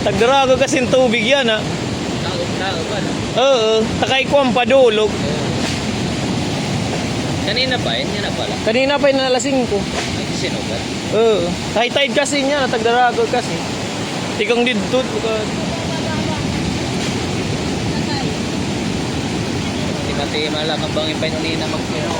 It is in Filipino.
Tagdarago kasi tubig yan ah. ha. Tao ba na? Oo, takay ko ang padulog. Kanina pa, yun na pala. Kanina pa inalasing ko. Ay, sinugat. Oo, high tide kasi niya, tagdarago kasi. Tikang didtot. buka- Di pati malakang bang ipay nila magpino.